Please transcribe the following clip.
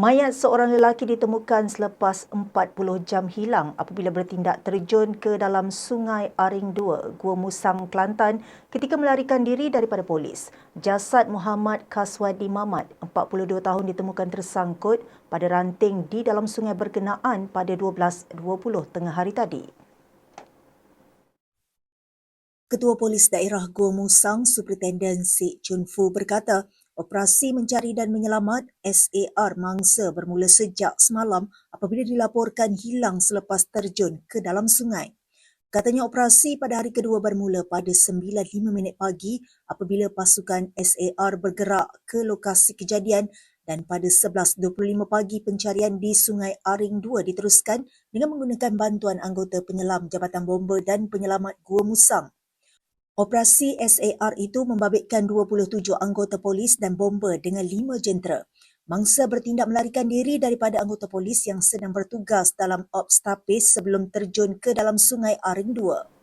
Mayat seorang lelaki ditemukan selepas 40 jam hilang apabila bertindak terjun ke dalam Sungai Aring 2, Gua Musang, Kelantan ketika melarikan diri daripada polis. Jasad Muhammad Kaswadi Mamat, 42 tahun ditemukan tersangkut pada ranting di dalam sungai berkenaan pada 12.20 tengah hari tadi. Ketua Polis Daerah Gua Musang, Superintendent Sik Chun Fu berkata, Operasi Mencari dan Menyelamat SAR mangsa bermula sejak semalam apabila dilaporkan hilang selepas terjun ke dalam sungai. Katanya operasi pada hari kedua bermula pada 9.05 minit pagi apabila pasukan SAR bergerak ke lokasi kejadian dan pada 11.25 pagi pencarian di Sungai Aring 2 diteruskan dengan menggunakan bantuan anggota penyelam Jabatan Bomba dan Penyelamat Gua Musang. Operasi SAR itu membabitkan 27 anggota polis dan bomba dengan 5 jentera. Mangsa bertindak melarikan diri daripada anggota polis yang sedang bertugas dalam ops tapis sebelum terjun ke dalam sungai Aring 2.